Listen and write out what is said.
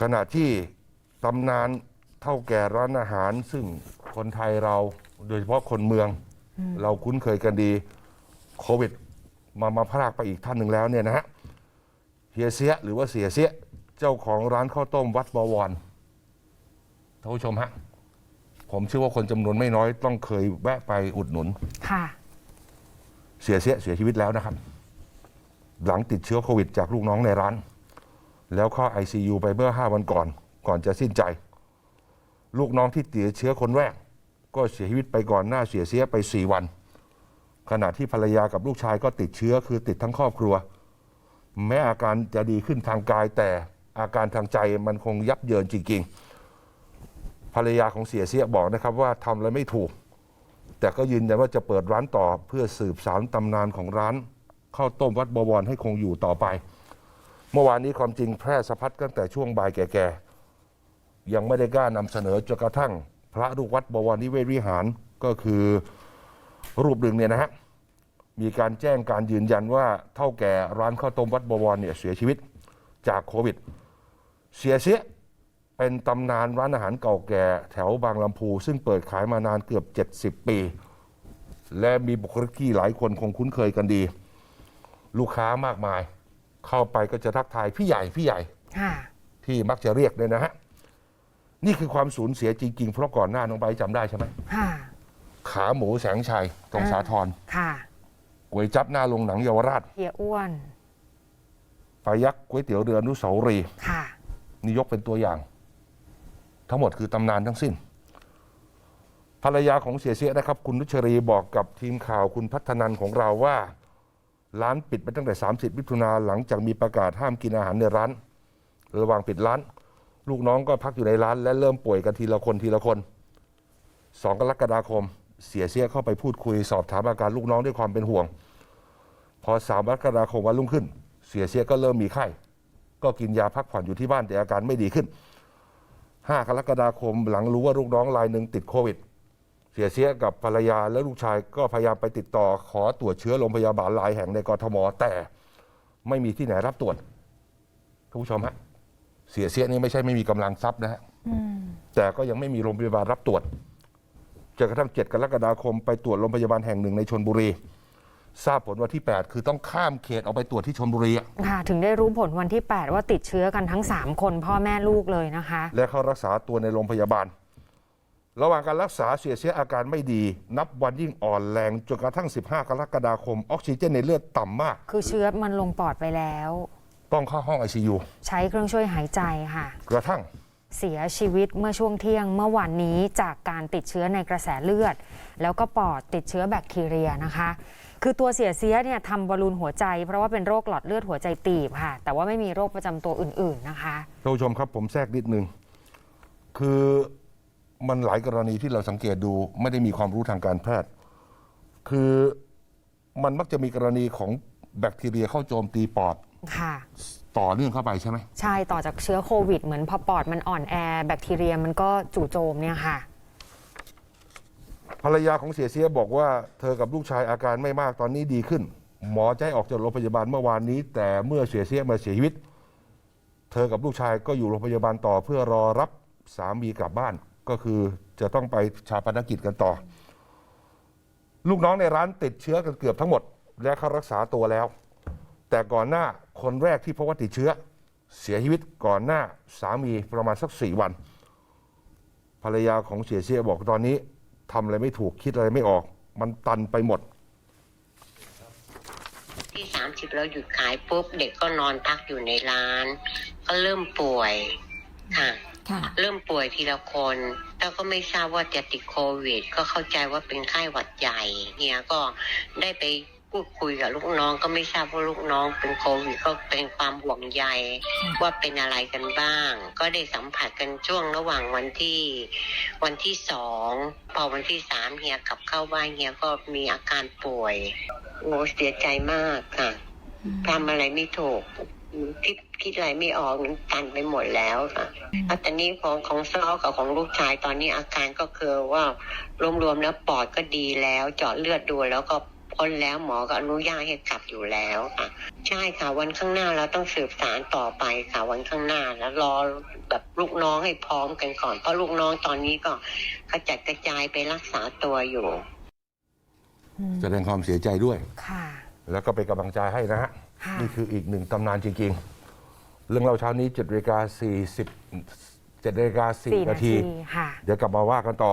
ขณะที่ตำนานเท่าแก่ร้านอาหาร ซึ่งคนไทยเราโดยเฉพาะคนเมือง เราคุ้นเคยกันดีโควิด มามาพรากไปอีกท่านหนึ่งแล้วเนี่ยนะฮะเฮียเสียหรือว่าเสียเสียเจ้าของร้านข้าวต้มวัดบวรท่านผู้ชมฮะผมเชื่อว่าคนจำนวนไม่น้อยต้องเคยแวะไปอุดหนุน ค่ะ เสียเสียเสียชีวิตแล้วนะครับ หลังติดเชื้อโควิดจากลูกน้องในร้าน แล้วเข้า ICU ไปเมื่อ 5 วันก่อน ก่อนจะสิ้นใจ ลูกน้องที่ติดเชื้อคนแรก ก็เสียชีวิตไปก่อนหน้าเสียเสียไป 4 วัน ขณะที่ภรรยากับลูกชายก็ติดเชื้อคือติดทั้งครอบครัว แม้อาการจะดีขึ้นทางกายแต่อาการทางใจมันคงยับเยินจริง ๆ ภรรยาของเสียเสียบอกนะครับว่าทำอะไรไม่ถูก แต่ก็ยืนยันว่าจะเปิดร้านต่อเพื่อสืบสารตำนานของร้านข้าวต้มวัดบวรให้คงอยู่ต่อไป เมื่อวานนี้ความจริงแพร่สะพัดตั้งแต่ช่วงบ่ายแก่ๆ ยังไม่ได้กล้านำเสนอจนกระทั่ง พระลูกวัดบวรนิเวศวิหารก็คือรูปหนึ่งเนี่ยนะฮะมีการแจ้งการยืนยันว่าเท่าแก่ร้านข้าวต้มวัดบวรเนี่ยเสียชีวิตจากโควิด เสียเสียเป็นตำนานร้านอาหารเก่าแก่แถวบางลำพู ซึ่งเปิดขายมานานเกือบ 70 ปี และมีบุคลิกที่หลายคนคงคุ้นเคยกันดี ลูกค้ามากมาย เข้าไปก็จะทักทายพี่ใหญ่พี่ใหญ่ค่ะที่มักจะเรียกเลยนะฮะนี่คือความสูญเสียจริง ๆ เพราะก่อนหน้าน้องใบร์ทจำได้ใช่ไหมค่ะขาหมูแสงชัยตรงสาทรค่ะก๋วยจับหน้าโรงหนังเยาวราชเฮียอ้วนปายักษ์ก๋วยเตี๋ยวเรืออนุสาวรีย์ค่ะนี่ยกเป็นตัวอย่าง ทั้งหมดคือตำนานทั้งสิ้น ภรรยาของเสียเสียนะครับ คุณนุชรีบอกกับทีมข่าวคุณพัฒนันของเราว่า ร้านปิดไปตั้งแต่ 30มิถุนาหลังจากมีประกาศห้ามกินอาหารในร้าน ระหว่างปิดร้าน ลูกน้องก็พักอยู่ในร้าน และเริ่มป่วยกันทีละคนทีละคนสองกรกฎาคม เสียเสียเข้าไปพูดคุยสอบถามอาการลูกน้องด้วยความเป็นห่วง พอสามกรกฎาคมวันรุ่งขึ้น เสียเสียก็เริ่มมีไข้ ก็กินยาพักผ่อนอยู่ที่บ้านแต่อาการไม่ดีขึ้น 5 กรกฎาคมหลังรู้ว่าลูกน้องรายหนึ่งติดโควิด เสียเสียกับภรรยาและลูกชายก็พยายามไปติดต่อขอตรวจเชื้อโรงพยาบาลหลายแห่งในกรทม แต่ไม่มีที่ไหนรับตรวจท่านผู้ชมฮะเสียเสียนี่ไม่ใช่ไม่มีกำลังทรัพย์นะฮะอืมแต่ก็ยังไม่มีโรงพยาบาลรับตรวจจนกระทั่ง 7 กรกฎาคมไปตรวจโรงพยาบาลแห่งหนึ่งในชนบุรี ทราบผลวันที่ 8 คือต้องข้ามเขตออกไปตรวจที่ชนบุรีอะค่ะ ถึงได้รู้ผลวันที่ 8 ว่าติดเชื้อกันทั้ง 3 คนพ่อแม่ลูกเลยนะคะ และเข้ารักษาตัวในโรงพยาบาล ระหว่างการรักษาเสียเสียอาการไม่ดี นับวันยิ่งอ่อนแรงจนกระทั่ง 15 กรกฎาคม ออกซิเจนในเลือดต่ำมาก คือเชื้อมันลงปอดไปแล้ว ต้องเข้าห้อง ICU ใช้เครื่องช่วยหายใจค่ะ กระทั่งเสียชีวิตเมื่อช่วงเที่ยงเมื่อวานนี้จากการติดเชื้อในกระแสเลือด แล้วก็ปอดติดเชื้อแบคทีเรียนะคะ คือตัวเสียเสียเนี่ยทำบอลลูนหัวใจ เพราะว่าเป็นโรคหลอดเลือดหัวใจตีบค่ะ แต่ว่าไม่มีโรคประจำตัวอื่นๆนะคะท่านผู้ชมครับผมแทรกนิดนึงคือ มันหลายกรณีที่เราสังเกตดูไม่ได้มีความรู้ทางการแพทย์ คือมันมักจะมีกรณีของแบคทีเรียเข้าโจมตีปอด ค่ะ ต่อเนื่องเข้าไปใช่ไหม ใช่ต่อจากเชื้อโควิด เหมือนพอปอดมันอ่อนแอ แบคทีเรียมันก็จู่โจมเนี่ยค่ะ ภรรยาของเสียเสียบอกว่าเธอกับลูกชายอาการไม่มากตอนนี้ดีขึ้น หมอจะให้ออกจากโรงพยาบาลเมื่อวานนี้ แต่เมื่อเสียเสียมาเสียชีวิต เธอกับลูกชายก็อยู่โรงพยาบาลต่อเพื่อรอรับสามีกลับบ้าน ก็คือจะต้องไปชาปนกิจกันต่อ ลูกน้องในร้านติดเชื้อกันเกือบทั้งหมด และเขารักษาตัวแล้ว แต่ก่อนหน้าคนแรกที่พบว่าติดเชื้อ เสียชีวิตก่อนหน้าสามีประมาณสักสี่วัน ภรรยาของเสียเสียบอกตอนนี้ทำอะไรไม่ถูกคิดอะไรไม่ออก มันตันไปหมดที่สามสิบเราหยุดขายปุ๊บเด็กก็นอนพักอยู่ในร้าน ก็เริ่มป่วยค่ะ เริ่มป่วยทีละคนแล้วก็ไม่ทราบว่าจะติดโควิด ก็เข้าใจว่าเป็นไข้หวัดใหญ่เฮียก็ได้ไปพูดคุยกับลูกน้องก็ไม่ทราบว่าลูกน้องเป็นโควิดก็เป็นความห่วงใยว่าเป็นอะไรกันบ้าง ก็ได้สัมผัสกันช่วงระหว่างวันที่ วันที่สองพอวันที่สามเฮียกลับเข้าบ้านเฮียก็มีอาการป่วยโอ้เสียใจมากค่ะทำอะไรไม่ถูก คิดคิดอะไรไม่ออกมันตันไปหมดแล้วค่ะแล้วตอนนี้ของของซ้อกับของลูกชายตอนนี้อาการก็คือว่ารวมๆแล้วปอดก็ดีแล้ว เจาะเลือดดูแล้วก็ผพ้นแล้วหมอก็อนุญาตให้กลับอยู่แล้วค่ะ ใช่ค่ะ วันข้างหน้าเราต้องสืบสารต่อไปค่ะวันข้างหน้าแล้วรอแบบลูกน้องให้พร้อมกันก่อนเพราะลูกน้องตอนนี้ก็กระจัดกระจายไปรักษาตัวอยู่แสดงความเสียใจด้วย ค่ะ แล้วก็เป็นกำลังใจให้นะฮะค่ะ นี่คืออีกหนึ่งตำนานจริง ๆ เรื่องเราเช้านี้7นาฬิกา40 7นาฬิกาสี่4นาทีค่ะเดี๋ยวกลับมาว่ากันต่อ